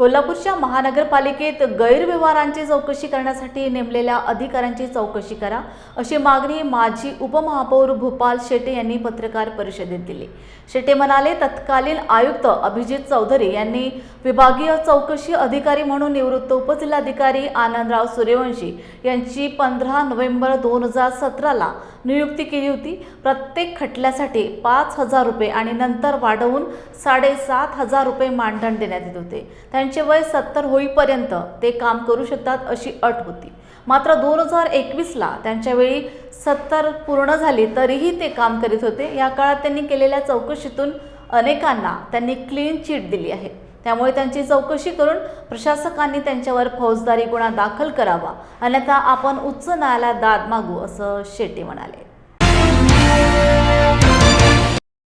कोल्हापूरच्या महानगरपालिकेत गैरव्यवहारांची चौकशी करण्यासाठी नेमलेल्या अधिकाऱ्यांची चौकशी करा अशी मागणी माजी उपमहापौर भूपाल शेटे यांनी पत्रकार परिषदेत दिली. शेटे म्हणाले तत्कालीन आयुक्त अभिजित चौधरी यांनी विभागीय चौकशी अधिकारी म्हणून निवृत्त उपजिल्हाधिकारी आनंदराव सूर्यवंशी यांची पंधरा नोव्हेंबर दोन हजार सतराला नियुक्ती केली होती. प्रत्येक खटल्यासाठी पाच हजार रुपये आणि नंतर वाढवून साडेसात हजार रुपये मानधन देण्यात येत होते. त्यांचे वय सत्तर होईपर्यंत ते काम करू शकतात अशी अट होती. मात्र दोन हजार एकवीसला त्यांच्यावेळी सत्तर पूर्ण झाली तरीही ते काम करीत होते. या काळात त्यांनी केलेल्या चौकशीतून अनेकांना त्यांनी क्लीन चिट दिली आहे. त्यामुळे त्यांची चौकशी करून प्रशासकांनी त्यांच्यावर फौजदारी गुन्हा दाखल करावा. अन्यथा आपण उच्च न्यायालयात दाद मागू असं शेट्टी म्हणाले.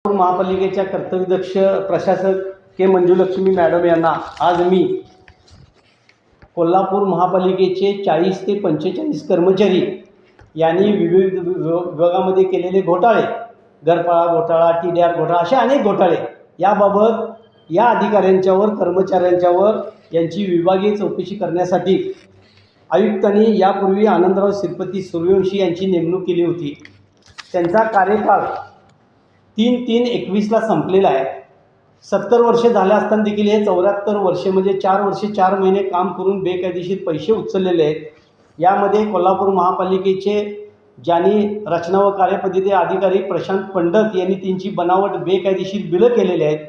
महापालिकेच्या कर्तव्यदक्ष प्रशासक के मंजुलक्ष्मी मॅडम यांना. आज मी कोल्हापूर महापालिकेचे चाळीस ते पंचेचाळीस कर्मचारी यांनी विविध विभागामध्ये केलेले घोटाळे घरपाळा घोटाळा टी डी आर घोटाळा असे अनेक घोटाळे याबाबत या अधिकाऱ्यांच्यावर कर्मचाऱ्यांच्यावर यांची विभागीय चौकशी करण्यासाठी आयुक्तांनी यापूर्वी आनंदराव श्रीपती सूर्यवंशी यांची नेमणूक केली होती. त्यांचा कार्यकाळ तीन तीन एकवीसला संपलेला आहे. सत्तर वर्षे झाले असताना देखील हे चौऱ्याहत्तर वर्षे म्हणजे चार वर्षे चार महिने काम करून बेकायदेशीर पैसे उचललेले आहेत. यामध्ये कोल्हापूर महापालिकेचे ज्यांनी रचना व कार्यपद्धती अधिकारी प्रशांत पंडत यांनी त्यांची बनावट बेकायदेशीर बिलं केलेली आहेत.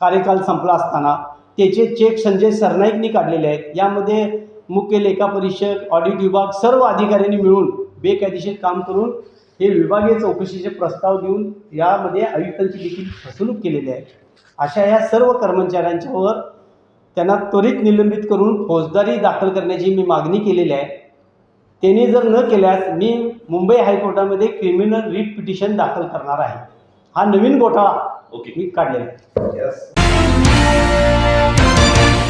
कार्यकाल संपला असताना त्याचे चेक संजय सरनाईकनी काढलेले आहेत. यामध्ये मुख्य लेखा परिषद ऑडिट विभाग सर्व अधिकाऱ्यांनी मिळून बेकायदेशीर काम करून हे विभागीय चौकशीचे प्रस्ताव देऊन यामध्ये आयुक्तांची देखील फसवणूक केलेली आहे. अशा या सर्व कर्मचाऱ्यांच्यावर त्यांना त्वरित निलंबित करून फौजदारी दाखल करण्याची मी मागणी केलेली आहे. त्यांनी जर न केल्यास मी मुंबई हायकोर्टामध्ये क्रिमिनल रिट पिटिशन दाखल करणार आहे. हा नवीन घोटाळा ओके. मी काढलेला आहे.